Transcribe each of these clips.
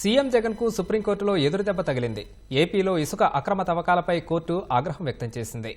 CM జగన్కు సుప్రీంకోర్టులో ఎదురుదెబ్బ తగిలింది. ఏపీలో ఇసుక అక్రమ తవ్వకాలపై కోర్టు ఆగ్రహం వ్యక్తం చేసింది.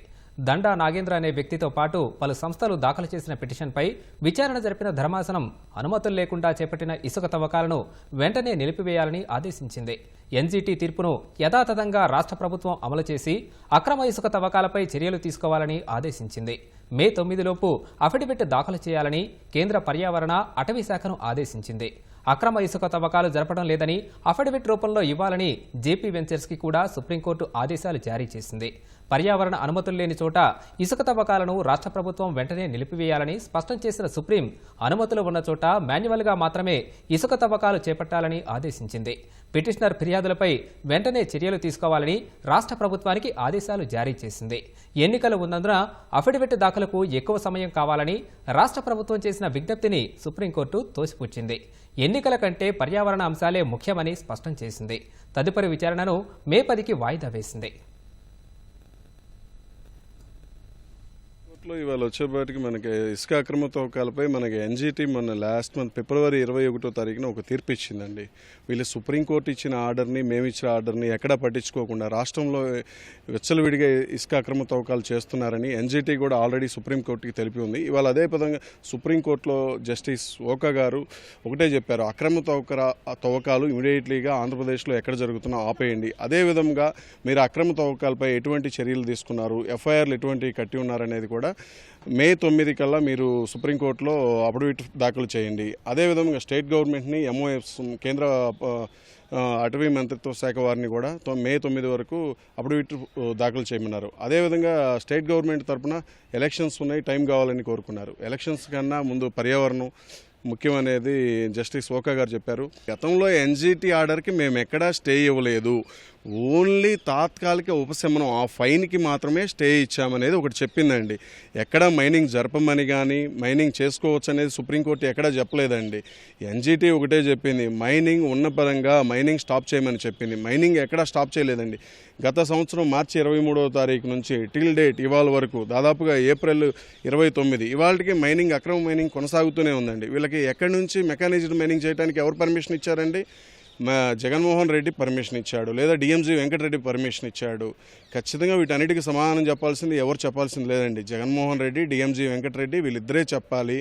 దండా నాగేంద్ర అనే వ్యక్తితో పాటు పలు సంస్థలు దాఖలు చేసిన పిటిషన్పై విచారణ జరిపిన ధర్మాసనం అనుమతులు లేకుండా చేపట్టిన ఇసుక తవ్వకాలను వెంటనే నిలిపివేయాలని ఆదేశించింది. ఎన్జీటీ తీర్పును యథాతథంగా రాష్ట్ర ప్రభుత్వం అమలు చేసి అక్రమ ఇసుక తవ్వకాలపై చర్యలు తీసుకోవాలని ఆదేశించింది. మే తొమ్మిదిలోపు అఫిడవిట్ దాఖలు చేయాలని కేంద్ర పర్యావరణ అటవీ శాఖను ఆదేశించింది. అక్రమ ఇసుక తవ్వకాలు జరపడం లేదని అఫిడవిట్ రూపంలో ఇవ్వాలని జేపీ వెంచర్స్కి కూడా సుప్రీంకోర్టు ఆదేశాలు జారీ చేసింది. పర్యావరణ అనుమతులు లేని చోట ఇసుక తవ్వకాలను రాష్ట్ర ప్రభుత్వం వెంటనే నిలిపివేయాలని స్పష్టం చేసిన సుప్రీం అనుమతులు ఉన్న చోట మాన్యువల్గా మాత్రమే ఇసుక తవ్వకాలు చేపట్టాలని ఆదేశించింది. పిటిషనర్ ఫిర్యాదులపై వెంటనే చర్యలు తీసుకోవాలని రాష్ట్ర ప్రభుత్వానికి ఆదేశాలు జారీ చేసింది. ఎన్నికలు ఉన్నందున అఫిడవిట్ దాఖలకు ఎక్కువ సమయం కావాలని రాష్ట్ర ప్రభుత్వం చేసిన విజ్ఞప్తిని సుప్రీంకోర్టు తోసిపుచ్చింది. ఎన్నికల కంటే పర్యావరణ అంశాలే ముఖ్యమని స్పష్టం చేసింది. తదుపరి విచారణను మే పదికి వాయిదా వేసింది. కోర్టులో ఇవాళ వచ్చేపాటికి మనకి ఇసుక అక్రమ తవ్వకాలపై మనకి ఎన్జీటీ మన లాస్ట్ మంత్ ఫిబ్రవరి ఇరవై ఒకటో తారీఖున ఒక తీర్పు ఇచ్చిందండి వీళ్ళు సుప్రీంకోర్టు ఇచ్చిన ఆర్డర్ని మేము ఇచ్చిన ఆర్డర్ని ఎక్కడా పట్టించుకోకుండా రాష్ట్రంలో విచ్చలవిడిగా ఇసుక అక్రమ తవ్వకాలు చేస్తున్నారని ఎన్జీటీ కూడా ఆల్రెడీ సుప్రీంకోర్టుకి తెలిపి ఉంది. ఇవాళ అదే పదంగా సుప్రీంకోర్టులో జస్టిస్ ఓకా గారు ఒకటే చెప్పారు అక్రమ తవ్వక తవ్వకాలు ఇమీడియట్లీగా ఆంధ్రప్రదేశ్లో ఎక్కడ జరుగుతున్నా ఆపేయండి. అదే విధంగా మీరు అక్రమ తవ్వకాలపై ఎటువంటి చర్యలు తీసుకున్నారు ఎఫ్ఐఆర్లు ఎటువంటి కట్టి ఉన్నారనేది కూడా మే తొమ్మిది కల్లా మీరు సుప్రీంకోర్టులో అఫిడవిట్ దాఖలు చేయండి. అదేవిధంగా స్టేట్ గవర్నమెంట్ని ఎంఓఎఫ్ కేంద్ర అటవీ మంత్రిత్వ శాఖ వారిని కూడా మే తొమ్మిది వరకు అఫిడవిట్ దాఖలు చేయమన్నారు. అదేవిధంగా స్టేట్ గవర్నమెంట్ తరపున ఎలక్షన్స్ ఉన్నాయి టైం కావాలని కోరుకున్నారు. ఎలక్షన్స్ కన్నా ముందు పర్యావరణం ముఖ్యమనేది జస్టిస్ ఓకా గారు చెప్పారు. గతంలో ఎన్జీటీ ఆర్డర్కి మేము ఎక్కడా స్టే ఇవ్వలేదు. ఓన్లీ తాత్కాలిక ఉపశమనం ఆ ఫైన్కి మాత్రమే స్టే ఇచ్చామనేది ఒకటి చెప్పిందండి. ఎక్కడ మైనింగ్ జరపమని కానీ మైనింగ్ చేసుకోవచ్చు అనేది సుప్రీంకోర్టు ఎక్కడా చెప్పలేదండి. ఎన్జీటీ ఒకటే చెప్పింది మైనింగ్ ఉన్న పరంగా మైనింగ్ స్టాప్ చేయమని చెప్పింది. మైనింగ్ ఎక్కడా స్టాప్ చేయలేదండి. గత సంవత్సరం మార్చి ఇరవై మూడవ తారీఖు నుంచి టిల్ డేట్ ఇవాళ వరకు దాదాపుగా ఏప్రిల్ ఇరవై తొమ్మిది ఇవాళకి మైనింగ్ అక్రమ మైనింగ్ కొనసాగుతూనే ఉందండి. వీళ్ళకి ఎక్కడి నుంచి మెకానిజ్డ్ మైనింగ్ చేయడానికి ఎవరు పర్మిషన్ ఇచ్చారండి? జగన్మోహన్ రెడ్డి పర్మిషన్ ఇచ్చాడు లేదా డిఎంజీ వెంకటరెడ్డి పర్మిషన్ ఇచ్చాడు. ఖచ్చితంగా వీటన్నిటికీ సమాధానం చెప్పాల్సింది ఎవరు చెప్పాల్సింది లేదండి. జగన్మోహన్ రెడ్డి డిఎంజీ వెంకటరెడ్డి వీళ్ళిద్దరే చెప్పాలి.